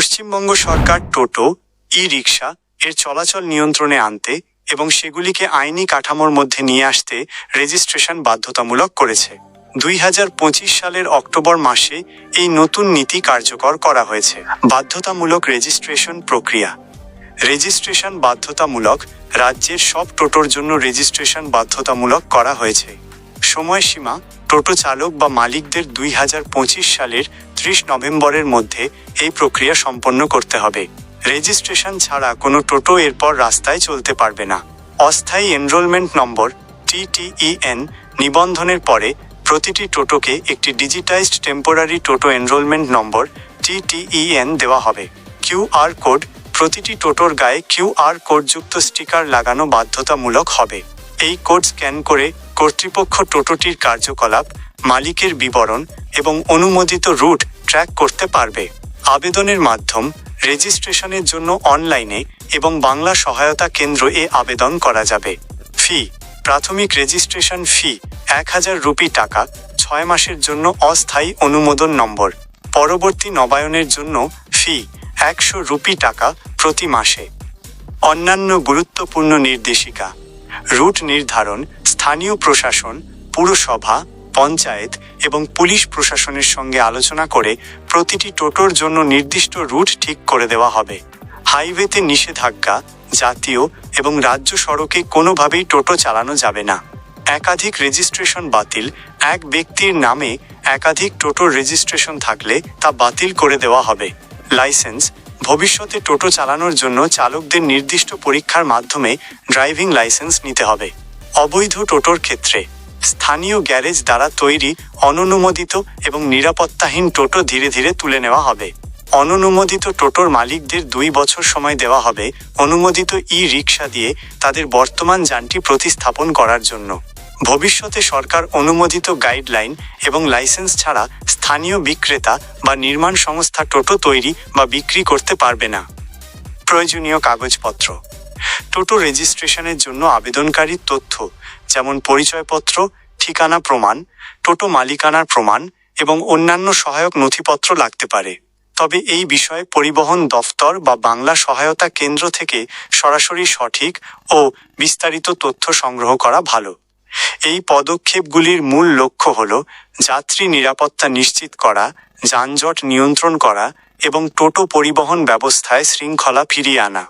পশ্চিমবঙ্গ সরকার টোটো ই রিক্সা এর চলাচল নিয়ন্ত্রণে আনতে এবং সেগুলিকে আইনি কাঠামোর মধ্যে নিয়ে আসতে রেজিস্ট্রেশন বাধ্যতামূলক করেছে। দুই হাজার পঁচিশ সালের অক্টোবর মাসে এই নতুন নীতি কার্যকর করা হয়েছে। বাধ্যতামূলক রেজিস্ট্রেশন প্রক্রিয়া। রেজিস্ট্রেশন বাধ্যতামূলক রাজ্যের সব টোটোর জন্য রেজিস্ট্রেশন বাধ্যতামূলক করা হয়েছে। সময়সীমা টোটো চালক বা মালিকদের দুই হাজার পঁচিশ সালের ত্রিশ নভেম্বরের মধ্যে এই প্রক্রিয়া সম্পন্ন করতে হবে। রেজিস্ট্রেশন ছাড়া কোনো টোটো এরপর রাস্তায় চলতে পারবে না। অস্থায়ী এনরোলমেন্ট নম্বর টিটিইএন নিবন্ধনের পরে প্রতিটি টোটোকে একটি digitised temporary toto enrolment number TTEN দেওয়া হবে। কিউআর কোড, প্রতিটি টোটোর গায়ে কিউআর কোডযুক্ত স্টিকার লাগানো বাধ্যতামূলক হবে। এই কোড স্ক্যান করে কর্তৃপক্ষ টোটোটির কার্যকলাপ, মালিকের বিবরণ এবং অনুমোদিত রুট ট্র্যাক করতে পারবে। আবেদনের মাধ্যম, রেজিস্ট্রেশনের জন্য অনলাইনে এবং বাংলা সহায়তা কেন্দ্র এ আবেদন করা যাবে। ফি, প্রাথমিক রেজিস্ট্রেশন ফি, এক হাজার রুপি টাকা, ছয় মাসের জন্য অস্থায়ী অনুমোদন নম্বর। পরবর্তী নবায়নের জন্য ফি, একশো রুপি টাকা প্রতি মাসে। অন্যান্য গুরুত্বপূর্ণ নির্দেশিকা রুট নির্ধারণ, স্থানীয় প্রশাসন, পুরসভা, পঞ্চায়েত এবং পুলিশ প্রশাসনের সঙ্গে আলোচনা করে প্রতিটি টোটোর জন্য নির্দিষ্ট রুট ঠিক করে দেওয়া হবে। হাইওয়েতে নিষেধাজ্ঞা, জাতীয় এবং রাজ্য সড়কে কোনোভাবেই টোটো চালানো যাবে না। একাধিক রেজিস্ট্রেশন বাতিল, এক ব্যক্তির নামে একাধিক টোটোর রেজিস্ট্রেশন থাকলে তা বাতিল করে দেওয়া হবে। লাইসেন্স ভবিষ্যতে টোটো চালানোর জন্য চালকদের নির্দিষ্ট পরীক্ষার মাধ্যমে ড্রাইভিং লাইসেন্স নিতে হবে। অবৈধ টোটোর ক্ষেত্রে স্থানীয় গ্যারেজ দ্বারা তৈরি অননুমোদিত এবং নিরাপত্তাহীন টোটো ধীরে ধীরে তুলে নেওয়া হবে। অননুমোদিত টোটোর মালিকদের দুই বছর সময় দেওয়া হবে অনুমোদিত ই রিক্সা দিয়ে তাদের বর্তমান যানটি প্রতিস্থাপন করার জন্য। ভবিষ্যতে সরকার অনুমোদিত গাইডলাইন এবং লাইসেন্স ছাড়া স্থানীয় বিক্রেতা বা নির্মাণ সংস্থা টোটো তৈরি বা বিক্রি করতে পারবে না। প্রয়োজনীয় কাগজপত্র। টোটো রেজিস্ট্রেশনের জন্য আবেদনকারীর তথ্য, যেমন পরিচয়পত্র, ঠিকানা প্রমাণ, টোটো মালিকানার প্রমাণ এবং অন্যান্য সহায়ক নথিপত্র লাগতে পারে। তবে এই বিষয়ে পরিবহন দফতর বা বাংলা সহায়তা কেন্দ্র থেকে সরাসরি সঠিক ও বিস্তারিত তথ্য সংগ্রহ করা ভালো। এই পদক্ষেপগুলির মূল লক্ষ্য হল যাত্রী নিরাপত্তা নিশ্চিত করা, যানজট নিয়ন্ত্রণ করা এবং টোটো পরিবহন ব্যবস্থায় শৃঙ্খলা ফিরিয়ে আনা।